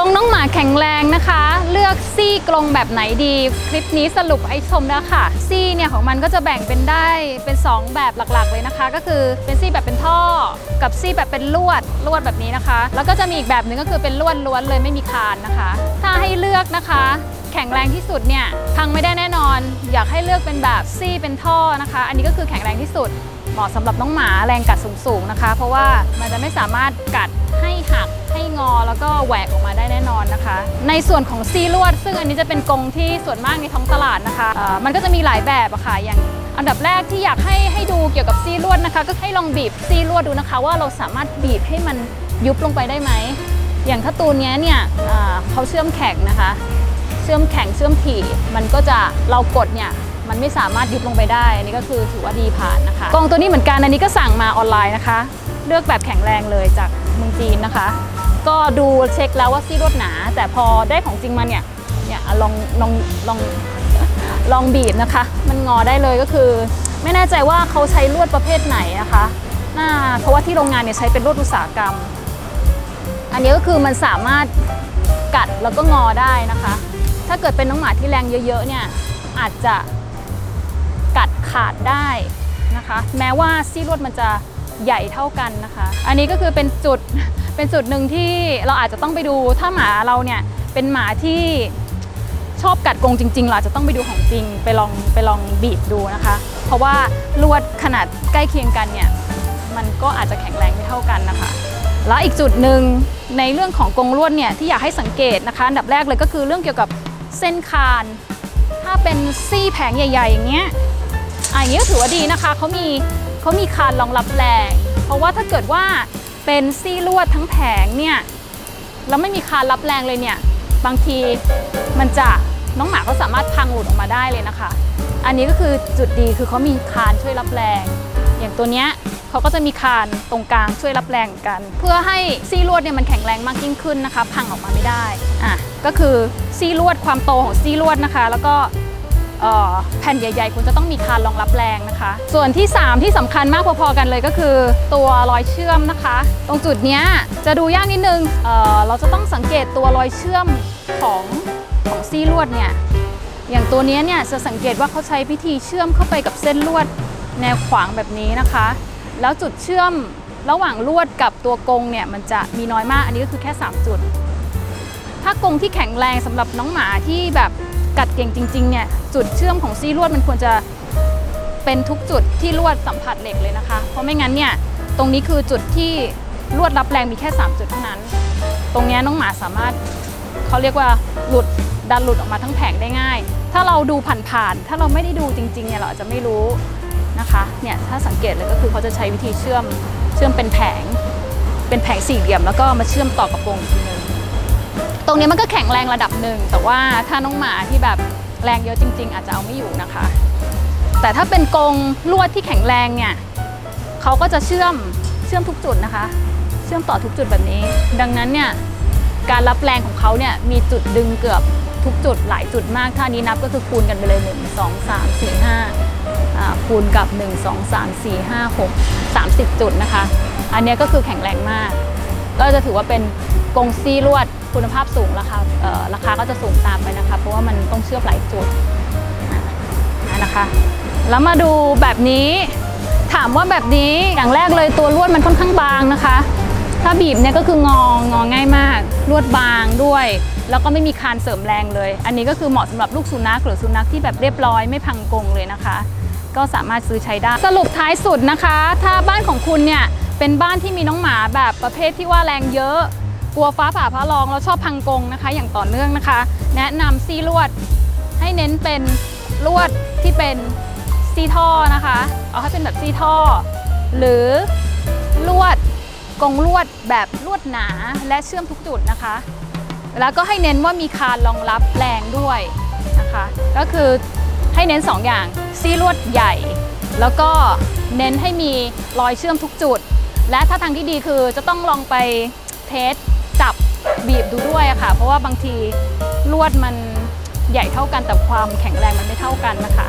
รงน้องหมาแข็งแรงนะคะ เลือกซี่กรงแบบไหนดี คลิปนี้สรุปให้ชมแล้วค่ะ ซี่เนี่ยของมันก็จะแบ่งเป็นได้เป็น 2 แบบหลักๆ เลยนะคะ ก็คือเป็นซี่แบบเป็นท่อ กับซี่แบบเป็นลวดลวดแบบนี้นะคะ แล้วก็จะมีอีกแบบหนึ่งก็คือเป็นลวดล้วนเลยไม่มีคานนะคะ ถ้าให้เลือกนะคะแข็งแรงที่สุดเนี่ยพังไม่ได้แน่นอน อยากให้เลือกเป็นแบบซี่เป็นท่อนะคะ อันนี้ก็คือแข็งแรงที่สุด เหมาะสำหรับน้องหมาแรงกัดสูงๆนะคะ เพราะว่ามันจะไม่สามารถกัด งอแล้วก็แหวกออกมาได้แน่นอนนะคะ ในส่วนของซีลวด ซึ่งอันนี้จะเป็นกรงที่ส่วนมากในท้องตลาดนะคะมันก็จะมีหลายแบบอะค่ะอย่างอันดับแรกที่อยากให้ให้ดูเกี่ยวกับซีลวดนะคะ ก็ให้ลองบีบซีลวดดูนะคะ ว่าเราสามารถบีบให้มันยุบลงไปได้ไหมอย่างถ้าตูนนี้เนี่ยเขาเชื่อมแข็งนะคะ เชื่อมแข็งเชื่อมถี่ มันก็จะเรากดเนี่ยมันไม่สามารถยุบลงไปได้ อันนี้ก็คือถือว่าดีผ่านนะคะ กองตัวนี้เหมือนกันอันนี้ก็สั่งมาออนไลน์นะคะ เลือกแบบแข็งแรงเลยจากเมืองจีนนะคะ ก็ดูเช็คแล้วว่าซี่ลวดหนา แต่พอได้ของจริงมาเนี่ยเนี่ยลองลองลองลองบีบนะคะ มันงอได้เลยก็คือ ไม่แน่ใจว่าเขาใช้ลวดประเภทไหนนะคะน่าเพราะว่าที่โรงงานเนี่ยใช้เป็นลวดอุตสาหกรรม อันนี้ก็คือมันสามารถกัดแล้วก็งอได้นะคะ ถ้าเกิดเป็นน้องหมาที่แรงเยอะๆเนี่ยอาจจะกัดขาดได้นะคะ แม้ว่าซี่ลวดมันจะใหญ่เท่ากันนะคะ อันนี้ก็คือเป็นจุด เป็นจุดหนึ่งที่เราอาจจะต้องไปดูถ้าหมาเราเนี่ยเป็นหมาที่ชอบกัดกรงจริงๆเราอาจจะต้องไปดูของจริงไปลองไปลองบีบดูนะคะ เพราะว่าลวดขนาดใกล้เคียงกันเนี่ยมันก็อาจจะแข็งแรงไม่เท่ากันนะคะแล้วอีกจุดหนึ่งในเรื่องของกรงลวดเนี่ยที่อยากให้สังเกตนะคะอันดับแรกเลยก็คือเรื่องเกี่ยวกับเส้นคาน ถ้าเป็นซี่แผงใหญ่ๆอย่างเงี้ยอะอย่างเงี้ก็ถือว่าดีนะคะเขามีเขามีคานรองรับแรง เพราะว่าถ้าเกิดว่า เป็นซี่ลวดทั้งแผงเนี่ยแล้วไม่มีคานรับแรงเลยเนี่ย บางทีมันจะน้องหมาเขาสามารถพังหลุดออกมาได้เลยนะคะ อันนี้ก็คือจุดดีคือเขามีคานช่วยรับแรง อย่างตัวเนี้ยเขาก็จะมีคานตรงกลางช่วยรับแรงกัน เพื่อให้ซี่ลวดเนี่ยมันแข็งแรงมากยิ่งขึ้นนะคะ พังออกมาไม่ได้อะก็คือซี่ลวดความโตของซี่ลวดนะคะ แล้วก็ แผ่นใหญ่ๆ คุณจะต้องมีคานรองรับแรงนะคะ ส่วนที่ 3 ที่สำคัญมากพอๆกันเลยก็คือ ตัวรอยเชื่อมนะคะ ตรงจุดนี้จะดูยากนิดนึงเเราจะต้องสังเกตตัวรอยเชื่อมของของซี่ลวดเนี่ยอย่างตัวนี้เนี่ยจะสังเกตว่าเขาใช้พิธีเชื่อมเข้าไปกับเส้นลวดแนวขวางแบบนี้นะคะ แล้วจุดเชื่อมระหว่างลวดกับตัวกงเนี่ยมันจะมีน้อยมากอันนี้ก็คือแค่ 3 จุด ถ้ากงที่แข็งแรงสำหรับน้องหมาที่แบบ กัดเก่งจริงๆเนี่ยจุดเชื่อมของซี่ลวดมันควรจะเป็นทุกจุดที่ลวดสัมผัสเหล็กเลยนะคะ เพราะไม่งั้นเนี่ยตรงนี้คือจุดที่ลวดรับแรงมีแค่ 3 จุดเท่านั้น ตรงนี้น้องหมาสามารถเขาเรียกว่าหลุดดันหลุดออกมาทั้งแผงได้ง่าย ถ้าเราดูผ่านๆถ้าเราไม่ได้ดูจริงๆเนี่ยเราอาจจะไม่รู้นะคะเนี่ยถ้าสังเกตเลยก็คือเขาจะใช้วิธีเชื่อมเชื่อมเป็นแผง เป็นแผงสี่เหลี่ยม แล้วก็มาเชื่อมต่อกับกรงอีกทีนึง รงนี้มันก็แข็งแรงระดับหนึ่ง แต่ว่าถ้าน้องหมาที่แบบแรงเยอะจริง ๆ อาจจะเอาไม่อยู่นะคะ แต่ถ้าเป็นกรงลวดที่แข็งแรงเนี่ยเขาก็จะเชื่อมเชื่อมทุกจุดนะคะ เชื่อมต่อทุกจุดแบบนี้ ดังนั้นเนี่ยการรับแรงของเขาเนี่ยมีจุดดึงเกือบทุกจุดหลายจุดมาก ถ้านี้นับก็คือคูณกันไปเลย 1 2 3 4 5อ่าคูณกับ 1 2 3 4 5 6 30 จุดนะคะ อันนี้ก็คือแข็งแรงมาก ก็จะถือว่าเป็นกรงซี่ลวด คุณภาพสูงราคาราคาก็จะสูงตามไปนะคะ เพราะว่ามันต้องเชื่อมหลายจุดนะคะ แล้วมาดูแบบนี้ ถามว่าแบบนี้อย่างแรกเลยตัวลวดมันค่อนข้างบางนะคะ ถ้าบีบเนี่ยก็คืองององ่ายมากลวดบางด้วย แล้วก็ไม่มีคานเสริมแรงเลย อันนี้ก็คือเหมาะสำหรับลูกสุนัขหรือสุนัขที่แบบเรียบร้อยไม่พังกรงเลยนะคะ ก็สามารถซื้อใช้ได้สรุปท้ายสุดนะคะ ถ้าบ้านของคุณเนี่ยเป็นบ้านที่มีน้องหมาแบบประเภทที่ว่าแรงเยอะ กลัวฟ้าผ่าพระรองแล้วชอบพังกรงนะคะ อย่างต่อเนื่องนะคะ แนะนำซี่ลวดให้เน้นเป็นลวดที่เป็นซี่ท่อนะคะ เอาให้เป็นแบบซี่ท่อ หรือลวดกรงลวดแบบลวดหนาและเชื่อมทุกจุดนะคะ แล้วก็ให้เน้นว่ามีคานรองรับแรงด้วยนะคะ ก็คือให้เน้น 2 อย่างซี่ลวดใหญ่ แล้วก็เน้นให้มีรอยเชื่อมทุกจุด และถ้าทางที่ดีคือจะต้องลองไปเทส จับบีบดูด้วยอะค่ะ เพราะว่าบางทีลวดมันใหญ่เท่ากันแต่ความแข็งแรงมันไม่เท่ากันนะคะ